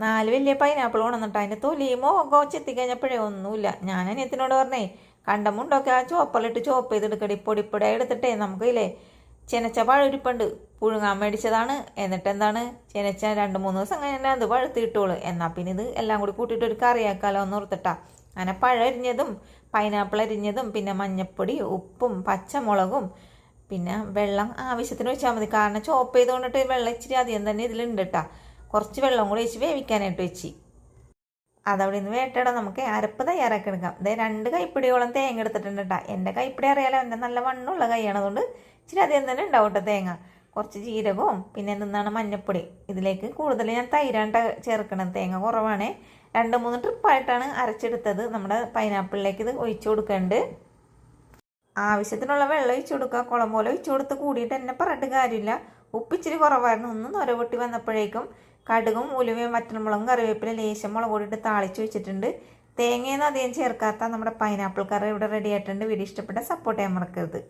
നാല് വലിയ പൈനാപ്പിൾ ഉണന്നിട്ട് അതിന്റെ തൊലിയുമോ ഒക്കെ കഴിഞ്ഞപ്പോഴേ ഒന്നുമില്ല. ഞാൻ അനിയത്തിനോട് പറഞ്ഞേ കണ്ടമുണ്ടൊക്കെ ആ ചോപ്പറിലിട്ട് ചോപ്പ് ചെയ്തെടുക്കടി പൊടിപ്പൊടിയായി എടുത്തിട്ടേ നമുക്കില്ലേ? ചെനച്ച പഴുരിപ്പുണ്ട് പുഴുങ്ങാൻ മേടിച്ചതാണ്. എന്നിട്ട് എന്താണ്? ചെനച്ച രണ്ട് മൂന്ന് ദിവസം കഴിഞ്ഞാൽ അത് പഴുത്ത് കിട്ടുള്ളൂ എന്നാൽ പിന്നെ ഇത് എല്ലാം കൂടി കൂട്ടിയിട്ട് ഒരു കറിയാക്കാലോ എന്ന് ഓർത്തിട്ടാ. അങ്ങനെ പഴരിഞ്ഞതും പൈനാപ്പിൾ അരിഞ്ഞതും പിന്നെ മഞ്ഞപ്പൊടി ഉപ്പും പച്ചമുളകും പിന്നെ വെള്ളം ആവശ്യത്തിന് വെച്ചാൽ മതി. കാരണം ചോപ്പ് ചെയ്തുകൊണ്ടിട്ട് വെള്ളം ഇച്ചിരി അധികം തന്നെ ഇതിലുണ്ട് കേട്ടോ കുറച്ച് വെള്ളം കൂടി ഒഴിച്ച് വേവിക്കാനായിട്ട് വെച്ച്. അതവിടെ നിന്ന് വേട്ടയുടെ നമുക്ക് അരപ്പ് തയ്യാറാക്കി എടുക്കാം അതായത് രണ്ട് കൈപ്പിടിയോളം തേങ്ങ എടുത്തിട്ടുണ്ട് കേട്ടോ എന്റെ കൈപ്പിടി അറിയാലോ എന്റെ നല്ല വണ്ണുള്ള കൈയാണ്. അതുകൊണ്ട് ഇച്ചിരി അധികം തന്നെ ഉണ്ടാവും കേട്ടോ തേങ്ങ. കുറച്ച് ജീരകവും പിന്നെ എന്താണ് മഞ്ഞപ്പൊടി. ഇതിലേക്ക് കൂടുതൽ ഞാൻ തൈരാണ്ട ചേർക്കണം തേങ്ങ കുറവാണ്. രണ്ട് മൂന്ന് ട്രിപ്പായിട്ടാണ് അരച്ചെടുത്തത്. നമ്മുടെ പൈനാപ്പിളിലേക്ക് ഇത് ഒഴിച്ചു കൊടുക്കേണ്ട. ആവശ്യത്തിനുള്ള വെള്ളം ഒഴിച്ചു കൊടുക്കുക. കുളം പോലെ ഒഴിച്ചു കൊടുത്ത് കൂടിയിട്ട് എന്നെ പറഞ്ഞിട്ട് കാര്യമില്ല. ഉപ്പിച്ചിരി കുറവായിരുന്നു. ഒന്ന് നൊര പൊട്ടി വന്നപ്പോഴേക്കും കടുകും ഉലുവയും വറ്റൽമുളകും കറിവേപ്പില ലേശം മുളക് കൂടിയിട്ട് താളിച്ച് വെച്ചിട്ടുണ്ട്. തേങ്ങയൊന്നും അധികം ചേർക്കാത്ത നമ്മുടെ പൈനാപ്പിൾ കറി ഇവിടെ റെഡി ആയിട്ടുണ്ട്. വീഡിയോ ഇഷ്ടപ്പെട്ട സപ്പോർട്ട് ചെയ്യാൻ മറക്കരുത്.